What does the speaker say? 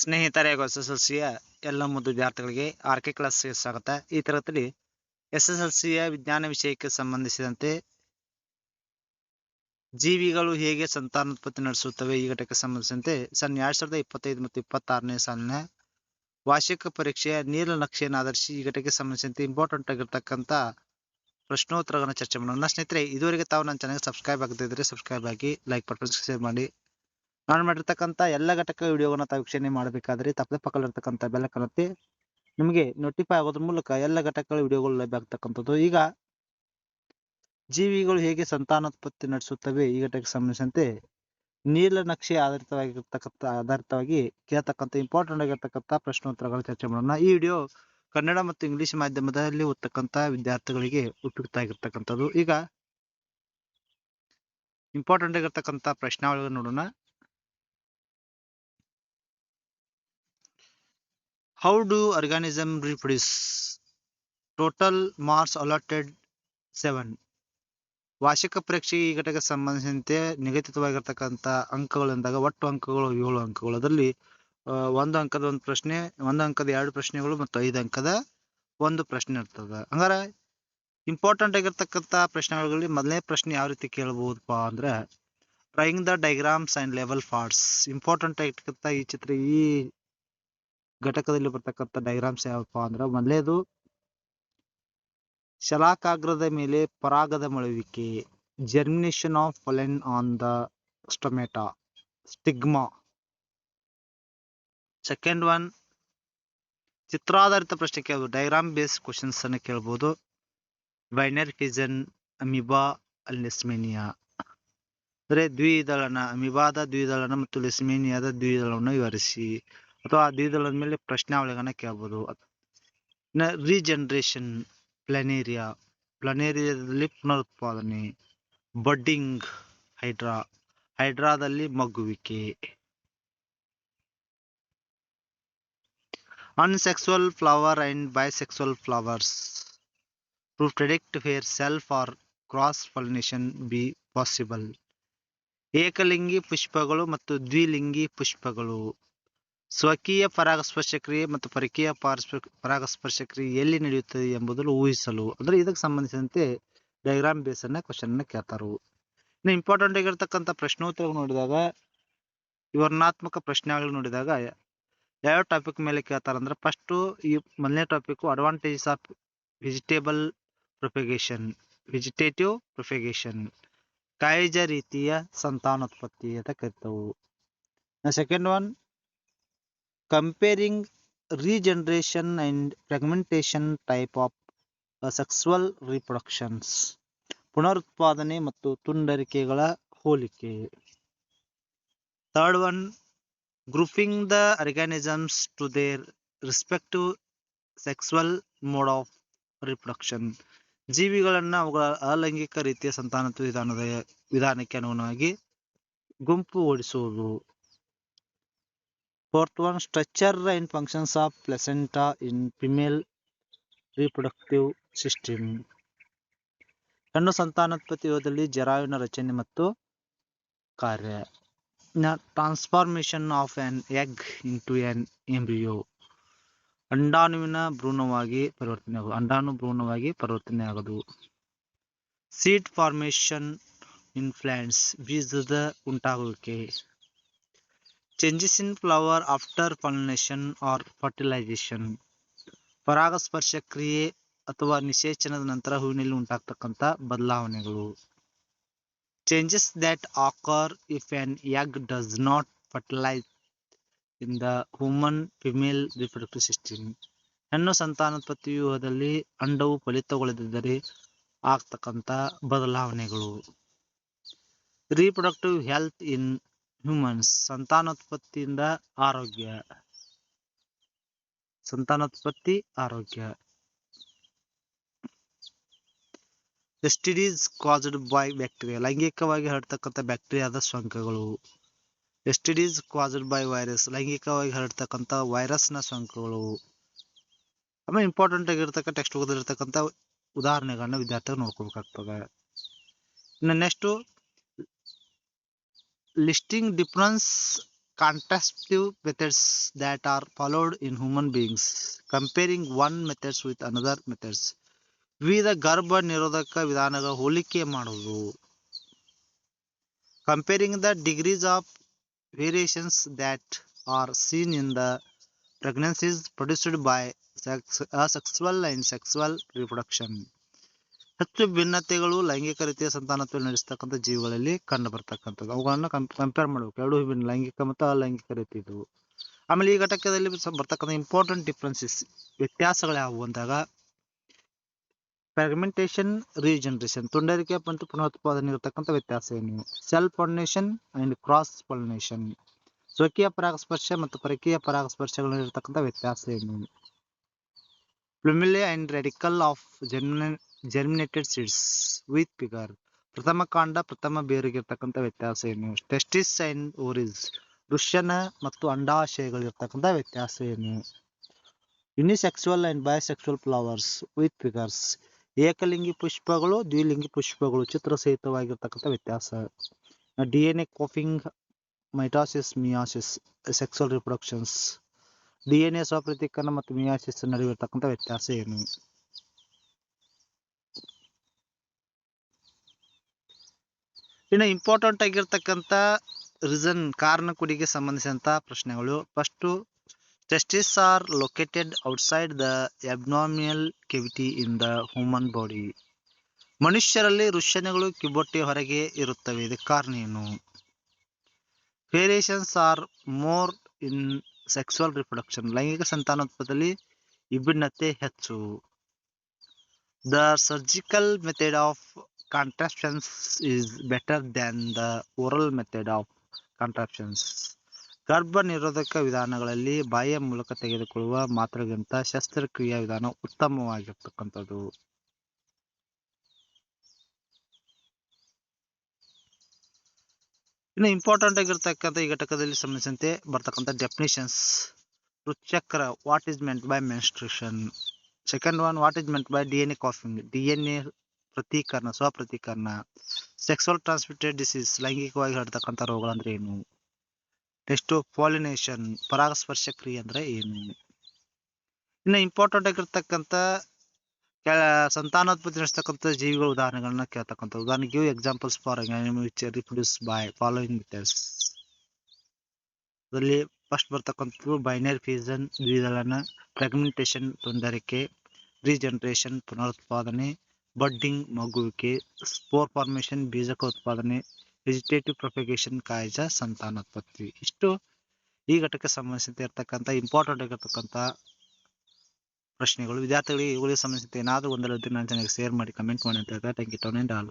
ಸ್ನೇಹಿತರೆ S S L ಸಿಯ ಎಲ್ಲ ಮುದ್ದು ವಿದ್ಯಾರ್ಥಿಗಳಿಗೆ ಆರ್ ಕೆ ಕ್ಲಾಸ್ಗೆ ಸ್ವಾಗತ. ಈ ತರಗತಿಯಲ್ಲಿ ಎಸ್ ಎಸ್ ಎಲ್ ಸಿಯ ವಿಜ್ಞಾನ ವಿಷಯಕ್ಕೆ ಸಂಬಂಧಿಸಿದಂತೆ ಜೀವಿಗಳು ಹೇಗೆ ಸಂತಾನೋತ್ಪತ್ತಿ ನಡೆಸುತ್ತವೆ ಈ ಘಟಕಕ್ಕೆ ಸಂಬಂಧಿಸಿದಂತೆ ಸನ್ ಎರಡ್ ಸಾವಿರದ ಇಪ್ಪತ್ತೈದು ಮತ್ತು ಇಪ್ಪತ್ತಾರನೇ ಸಾಲಿನ ವಾರ್ಷಿಕ ಪರೀಕ್ಷೆಯ ನೀಲನಕ್ಷೆಯನ್ನು ಆಧರಿಸಿ ಈ ಘಟಕಕ್ಕೆ ಸಂಬಂಧಿಸಿದಂತೆ ಇಂಪಾರ್ಟೆಂಟ್ ಆಗಿರ್ತಕ್ಕಂಥ ಪ್ರಶ್ನೋತ್ತರಗಳನ್ನು ಚರ್ಚೆ ಮಾಡೋಣ. ಸ್ನೇಹಿತರೆ, ಇದುವರೆಗೆ ತಾವು ನನ್ನ ಚಾನಲ್ ಸಬ್ಸ್ಕ್ರೈಬ್ ಆಗದಿದ್ದರೆ ಸಬ್ಸ್ಕ್ರೈಬ್ ಆಗಿ ಲೈಕ್ ಬಟನ್ ಶೇರ್ ಮಾಡಿ. ನಾನು ಮಾಡಿರ್ತಕ್ಕಂಥ ಎಲ್ಲ ಘಟಕ ವಿಡಿಯೋಗಳನ್ನ ತಾವು ವೀಕ್ಷಣೆ ಮಾಡಬೇಕಾದ್ರೆ ತಪ್ಪದೆ ಪಕ್ಕದಲ್ಲಿರ್ತಕ್ಕಂಥ ಬೆಲ್ಲ ಕನತ್ತೆ ನಿಮಗೆ ನೋಟಿಫೈ ಆಗೋದ್ರ ಮೂಲಕ ಎಲ್ಲ ಘಟಕಗಳ ವಿಡಿಯೋಗಳು ಲಭ್ಯ ಆಗ್ತಕ್ಕಂಥದ್ದು. ಈಗ ಜೀವಿಗಳು ಹೇಗೆ ಸಂತಾನೋತ್ಪತ್ತಿ ನಡೆಸುತ್ತವೆ ಈ ಘಟಕಕ್ಕೆ ಸಂಬಂಧಿಸಿದಂತೆ ನೀಲನಕ್ಷೆ ಆಧಾರಿತವಾಗಿರ್ತಕ್ಕಂಥ, ಆಧಾರಿತವಾಗಿ ಕೇಳ್ತಕ್ಕಂಥ ಇಂಪಾರ್ಟೆಂಟ್ ಆಗಿರ್ತಕ್ಕಂಥ ಪ್ರಶ್ನೋತ್ತರಗಳ ಚರ್ಚೆ ಮಾಡೋಣ. ಈ ವಿಡಿಯೋ ಕನ್ನಡ ಮತ್ತು ಇಂಗ್ಲಿಷ್ ಮಾಧ್ಯಮದಲ್ಲಿ ಓದ್ತಕ್ಕಂಥ ವಿದ್ಯಾರ್ಥಿಗಳಿಗೆ ಉಪಯುಕ್ತ ಆಗಿರ್ತಕ್ಕಂಥದ್ದು. ಈಗ ಇಂಪಾರ್ಟೆಂಟ್ ಆಗಿರ್ತಕ್ಕಂಥ ಪ್ರಶ್ನಾವಳಿಗಳನ್ನ ನೋಡೋಣ. How do organism reproduce? Total marks allotted 7. ವಾರ್ಷಿಕ ಪರೀಕ್ಷೆ ಈ ಘಟಕ ಸಂಬಂಧಿಸಿದಂತೆ ನಿಗದಿತವಾಗಿರ್ತಕ್ಕಂಥ ಅಂಕಗಳು ಅಂದಾಗ ಒಟ್ಟು ಅಂಕಗಳು ಏಳು ಅಂಕಗಳು ಅದರಲ್ಲಿ ಒಂದು ಅಂಕದ ಒಂದು ಪ್ರಶ್ನೆ, ಒಂದು ಅಂಕದ ಎರಡು ಪ್ರಶ್ನೆಗಳು ಮತ್ತು ಐದು ಅಂಕದ ಒಂದು ಪ್ರಶ್ನೆ ಇರ್ತದ ಹಂಗಾರೆ ಇಂಪಾರ್ಟೆಂಟ್ ಆಗಿರ್ತಕ್ಕಂಥ ಪ್ರಶ್ನೆಗಳಲ್ಲಿ ಮೊದಲನೇ ಪ್ರಶ್ನೆ ಯಾವ ರೀತಿ ಕೇಳಬಹುದಪ್ಪ ಅಂದ್ರೆ ಡ್ರಾಯಿಂಗ್ ದ ಡೈಗ್ರಾಮ್ಸ್ ಅಂಡ್ ಲೆವೆಲ್ ಪಾರ್ಟ್ಸ್ ಇಂಪಾರ್ಟೆಂಟ್ ಆಗಿರ್ತಕ್ಕಂಥ ಈ ಚಿತ್ರ ಈ ಘಟಕದಲ್ಲಿ ಬರ್ತಕ್ಕಂಥ ಡೈಗ್ರಾಮ್ಸ್ ಯಾವಪ್ಪ ಅಂದ್ರೆ ಮೊದಲೇದು ಶಲಾಕಾಗ್ರದ ಮೇಲೆ ಪರಾಗದ ಮಳುವಿಕೆ germination of pollen on the stomata stigma second one ಚಿತ್ರಾಧಾರಿತ ಪ್ರಶ್ನೆ ಕೇಳಬಹುದು ಡೈಗ್ರಾಮ್ ಬೇಸ್ ಕ್ವಶನ್ಸ್ ಅನ್ನ ಕೇಳಬಹುದು ವೈನರ್ ಫಿಜನ್ ಅಮಿಬಾ ಲೆಸ್ಮೇನಿಯಾ ಅಂದ್ರೆ ದ್ವಿದಳನ ಅಮಿಬಾದ ದ್ವಿದಳನ ಮತ್ತು ಲೆಸ್ಮೇನಿಯಾದ ದ್ವಿದಳವನ್ನು ವಿವರಿಸಿ. ಅಥವಾ ದ್ವಿದಳದ ಮೇಲೆ ಪ್ರಶ್ನಾವಳಿಗಳನ್ನ ಕೇಳ್ಬೋದು. ರೀಜನ್ರೇಷನ್ ಪ್ಲನೇರಿಯಾ ಪ್ಲನೇರಿಯಾದಲ್ಲಿ ಪುನರುತ್ಪಾದನೆ ಬಡ್ಡಿಂಗ್ ಹೈಡ್ರಾ ಹೈಡ್ರಾದಲ್ಲಿ ಮಗ್ಗುವಿಕೆ. Unisexual flower and bisexual flowers to predict where self or cross pollination be possible ಏಕಲಿಂಗಿ ಪುಷ್ಪಗಳು ಮತ್ತು ದ್ವಿಲಿಂಗಿ ಪುಷ್ಪಗಳು ಸ್ವಕೀಯ ಪರಾಗಸ್ಪರ್ಶ ಕ್ರಿಯೆ ಮತ್ತು ಪರಕೀಯ ಪಾರಸ್ಪ, ಪರಾಗಸ್ಪರ್ಶ ಕ್ರಿಯೆ ಎಲ್ಲಿ ನಡೆಯುತ್ತದೆ ಎಂಬುದನ್ನು ಊಹಿಸಲು, ಅಂದ್ರೆ ಇದಕ್ಕೆ ಸಂಬಂಧಿಸಿದಂತೆ ಡೈಗ್ರಾಮ್ ಬೇಸನ್ನ ಅನ್ನ ಕ್ವಶನ್ ಅನ್ನ ಕೇಳ್ತಾರು. ಇನ್ನು ಇಂಪಾರ್ಟೆಂಟ್ ಆಗಿರ್ತಕ್ಕಂಥ ಪ್ರಶ್ನೋತ್ತರ ನೋಡಿದಾಗ, ವಿವರಣಾತ್ಮಕ ಪ್ರಶ್ನೆಗಳು ನೋಡಿದಾಗ, ಯಾವ ಟಾಪಿಕ್ ಮೇಲೆ ಕೇಳ್ತಾರ ಅಂದ್ರೆ ಫಸ್ಟ್ ಈ ಮೊದಲನೇ topic advantages of vegetable propagation vegetative propagation ಕಾಯಿಜ ರೀತಿಯ ಸಂತಾನೋತ್ಪತ್ತಿ ಅಂತ ಕರಿತಾವು. Second one comparing regeneration and fragmentation type of uh, sexual reproductions ಪುನರುತ್ಪಾದನೆ ಮತ್ತು ತುಂಡರಿಕೆಗಳ ಹೋಲಿಕೆ. Third one grouping the organisms to their respective sexual mode of reproduction ಜೀವಿಗಳನ್ನ ಅವುಗಳ ಅಲೈಂಗಿಕ ರೀತಿಯ ಸಂತಾನತ್ವ ವಿಧಾನದ ವಿಧಾನಕ್ಕೆ ಅನುಗುಣವಾಗಿ ಗುಂಪು ಓಡಿಸುವುದು. Fourth one, structure and functions of placenta in female reproductive system. ಹೆಣ್ಣು ಸಂತಾನೋತ್ಪತ್ತಿ ಯೋಧದಲ್ಲಿ ಜರಾಯುವಿನ ರಚನೆ ಮತ್ತು ಕಾರ್ಯ. Transformation of an egg into an embryo ಅಂಡಾಣುವಿನ ಭ್ರೂಣವಾಗಿ ಪರಿವರ್ತನೆ ಆಗೋದು ಅಂಡಾಣು ಭ್ರೂಣವಾಗಿ ಪರಿವರ್ತನೆ ಆಗೋದು ಸೀಟ್ ಫಾರ್ಮೇಶನ್ ಇನ್ ಪ್ಲಾಂಟ್ಸ್ ಬೀಜದ ಉಂಟಾಗುವಿಕೆ. Changes in flower after pollination or fertilization ಪರಾಗಸ್ಪರ್ಶ ಕ್ರಿಯೆ ಅಥವಾ ನಿಷೇಚನದ ನಂತರ ಹೂವಿನಲ್ಲಿ ಉಂಟಾಗ್ತಕ್ಕಂಥ ಬದಲಾವಣೆಗಳು. Changes that occur if an egg does not fertilize in the human female reproductive system ಹೆಣ್ಣು ಸಂತಾನೋತ್ಪತ್ತಿ ವ್ಯೂಹದಲ್ಲಿ ಅಂಡವು ಫಲಿತಗೊಳ್ಳದಿದ್ದರೆ ಆಗ್ತಕ್ಕಂಥ ಬದಲಾವಣೆಗಳು. ರೀಪ್ರೊಡಕ್ಟಿವ್ ಹೆಲ್ತ್ ಇನ್ ಹ್ಯೂಮನ್ಸ್ ಸಂತಾನೋತ್ಪತ್ತಿಯಿಂದ ಆರೋಗ್ಯ. ಸಂತಾನೋತ್ಪತ್ತಿ, ಆರೋಗ್ಯ. ಎಸ್ಟಿಡೀಸ್ ಕಾಸ್ಡ್ ಬೈ ಬ್ಯಾಕ್ಟೀರಿಯಾ ಲೈಂಗಿಕವಾಗಿ ಹರಡ್ತಕ್ಕಂಥ ಬ್ಯಾಕ್ಟೀರಿಯಾದ ಸೋಂಕುಗಳು. ಎಸ್ಟಿಡೀಸ್ ಕಾಸ್ಡ್ ಬೈ ವೈರಸ್ ಲೈಂಗಿಕವಾಗಿ ಹರಡ್ತಕ್ಕಂಥ ವೈರಸ್ನ ಸೋಂಕುಗಳು. ಆಮೇಲೆ ಇಂಪಾರ್ಟೆಂಟ್ ಆಗಿರ್ತಕ್ಕ ಟೆಕ್ಸ್ಟ್ ಬುಕ್ದಲ್ಲಿರ್ತಕ್ಕಂಥ ಉದಾಹರಣೆಗಳನ್ನ ವಿದ್ಯಾರ್ಥಿಗಳು ನೋಡ್ಕೋಬೇಕಾಗ್ತದೆ. ಇನ್ನು next listing difference contrastive methods that are followed in human beings comparing one methods with another methods ವಿವಿಧ ಗರ್ಭ ನಿರೋಧಕ ವಿಧಾನಗಳ ಹೋಲಿಕೆ ಮಾಡುವುದು comparing the degrees of variations that are seen in the pregnancies produced by sex, asexual and sexual reproduction ಹೆಚ್ಚು ಭಿನ್ನತೆಗಳು ಲೈಂಗಿಕ ರೀತಿಯ ಸಂತಾನೋತ್ಪತ್ತಿ ನಡೆಸ್ತಕ್ಕಂಥ ಜೀವಿಗಳಲ್ಲಿ ಕಂಡು ಬರ್ತಕ್ಕಂಥದ್ದು. ಅವುಗಳನ್ನ ಕಂಪೇರ್ ಮಾಡಬೇಕು. ಎರಡು ವಿಭಿನ್ನ ಲೈಂಗಿಕ ಮತ್ತು ಅಲೈಂಗಿಕ ರೀತಿ ಇದು ಆಮೇಲೆ ಈ ಘಟಕದಲ್ಲಿ ಬರ್ತಕ್ಕಂಥ ಇಂಪಾರ್ಟೆಂಟ್ ಡಿಫ್ರೆನ್ಸಸ್ ವ್ಯತ್ಯಾಸಗಳು ಯಾವುವು ಅಂದಾಗ ಫ್ರಾಗ್ಮೆಂಟೇಷನ್ ರೀಜನರೇಷನ್ ತುಂಡರಿಕೆ ಮತ್ತು ಪುನರುತ್ಪಾದನೆ ಇರತಕ್ಕಂಥ ವ್ಯತ್ಯಾಸ ಏನು? Self pollination and cross pollination ಸ್ವಕೀಯ ಪರಾಗಸ್ಪರ್ಶ ಮತ್ತು ಪರಕೀಯ ಪರಾಗಸ್ಪರ್ಶಗಳಲ್ಲಿ ಇರತಕ್ಕಂಥ ವ್ಯತ್ಯಾಸ ಏನು? Plumule and radicle of germinated seeds with figure ಪ್ರಥಮ ಕಾಂಡ, ಪ್ರಥಮ ಬೇರಿಗೆ ಇರ್ತಕ್ಕಂಥ ವ್ಯತ್ಯಾಸ ಏನು? ಟೆಸ್ಟಿಸ್ ಅಂಡ್ ಓರಿಸ್ ವೃಷಣ ಮತ್ತು ಅಂಡಾಶಯಗಳಿರ್ತಕ್ಕಂಥ ವ್ಯತ್ಯಾಸ ಏನು? Unisexual and bisexual flowers with figures ಏಕಲಿಂಗಿ ಪುಷ್ಪಗಳು, ದ್ವಿಲಿಂಗಿ ಪುಷ್ಪಗಳು ಚಿತ್ರಸಹಿತವಾಗಿರ್ತಕ್ಕಂಥ ವ್ಯತ್ಯಾಸ. D N A copying, mitosis, meiosis sexual reproductions D N A ಸ್ವಪ್ರತಿಕರಣ ಮತ್ತು ಮಿಯಾಸಿಸ್ ನಡುವಿರ್ತಕ್ಕಂಥ ವ್ಯತ್ಯಾಸ ಏನು? ಇನ್ನು ಇಂಪಾರ್ಟೆಂಟ್ ಆಗಿರ್ತಕ್ಕಂಥ ರೀಸನ್ ಕಾರಣ ಕುಡಿಗೆ ಸಂಬಂಧಿಸಿದಂತಹ ಪ್ರಶ್ನೆಗಳು. First testis are located outside the abdominal cavity in the human body ಮನುಷ್ಯರಲ್ಲಿ ವೃಷಣಗಳು ಕಿಬ್ಬೊಟ್ಟೆ ಹೊರಗೆ ಇರುತ್ತವೆ. ಇದಕ್ಕೆ ಕಾರಣ ಏನು? Variations are more in sexual reproduction ಲೈಂಗಿಕ ಸಂತಾನೋತ್ಪತ್ತಿಯಲ್ಲಿ ವಿಭಿನ್ನತೆ ಹೆಚ್ಚು. The surgical method of contraceptions is better than the oral method of contraceptions ಗರ್ಭ ನಿರೋಧಕ ವಿಧಾನಗಳಲ್ಲಿ ಬಾಯಿಯ ಮೂಲಕ ತೆಗೆದುಕೊಳ್ಳುವ ಮಾತ್ರೆಗಿಂತ ಶಸ್ತ್ರಕ್ರಿಯಾ ವಿಧಾನ ಉತ್ತಮವಾಗಿರ್ತಕ್ಕಂಥದ್ದು. ಇನ್ನು ಇಂಪಾರ್ಟೆಂಟ್ ಆಗಿರ್ತಕ್ಕಂಥ ಈ ಘಟಕದಲ್ಲಿ ಸಂಬಂಧಿಸಿದಂತೆ ಬರ್ತಕ್ಕಂಥ definitions ರುಚಕ್ರ what is meant by menstruation second one what is meant by D N A copying D N A ಪ್ರತೀಕರಣ, ಸ್ವಪ್ರತೀಕರಣ ಸೆಕ್ಸುವಲ್ ಟ್ರಾನ್ಸ್ಮಿಟೆಡ್ ಡಿಸೀಸ್ ಲೈಂಗಿಕವಾಗಿ ಹರಡ್ತಕ್ಕಂಥ ರೋಗಗಳಂದ್ರೆ ಏನು? ನೆಕ್ಸ್ಟ್ ಪಾಲಿನೇಷನ್ ಪರಾಗಸ್ಪರ್ಶ ಕ್ರಿಯೆ ಅಂದ್ರೆ ಏನು? ಇನ್ನು ಇಂಪಾರ್ಟೆಂಟ್ ಆಗಿರ್ತಕ್ಕಂಥ ಸಂತಾನೋತ್ಪತ್ತಿ ನಡೆಸ್ತಕ್ಕಂಥ ಜೀವಿಗಳ ಉದಾಹರಣೆಗಳನ್ನ ಕೇಳ್ತಕ್ಕಂಥ ಉದಾಹರಣೆ give examples for which reproduce by following methods ಅದರಲ್ಲಿ ಫಸ್ಟ್ ಬರ್ತಕ್ಕಂಥದ್ದು ಬೈನರಿ ಫೀಸನ್ ದ್ವಿದಳನ ಫ್ರಾಗ್ಮೆಂಟೇಷನ್ ತೊಂದರಿಕೆ ರೀಜನರೇಷನ್ ಪುನರುತ್ಪಾದನೆ ಬಡ್ಡಿಂಗ್ ಮಗುವಿಕೆ ಸ್ಪೋರ್ ಫಾರ್ಮೇಷನ್ ಬೀಜಕ ಉತ್ಪಾದನೆ ವೆಜಿಟೇಟಿವ್ ಪ್ರೊಪಗೇಷನ್ ಕಾಯಜ ಸಂತಾನೋತ್ಪತ್ತಿ ಇಷ್ಟು ಈ ಘಟಕಕ್ಕೆ ಸಂಬಂಧಿಸಿದಂತೆ ಇರ್ತಕ್ಕಂಥ ಇಂಪಾರ್ಟೆಂಟ್ ಆಗಿರ್ತಕ್ಕಂಥ ಪ್ರಶ್ನೆಗಳು. ವಿದ್ಯಾರ್ಥಿಗಳಿಗೆ ಇವುಗಳಿಗೆ ಸಂಬಂಧಿಸಿದಂತೆ ಏನಾದರೂ ಒಂದಲ್ಲ ನಾನು ಚೆನ್ನಾಗಿ ಶೇರ್ ಮಾಡಿ ಕಮೆಂಟ್ ಮಾಡಿ ಅಂತ ಹೇಳ್ತಾ ಥ್ಯಾಂಕ್ ಯು ಟೌನ್ ಆಲ್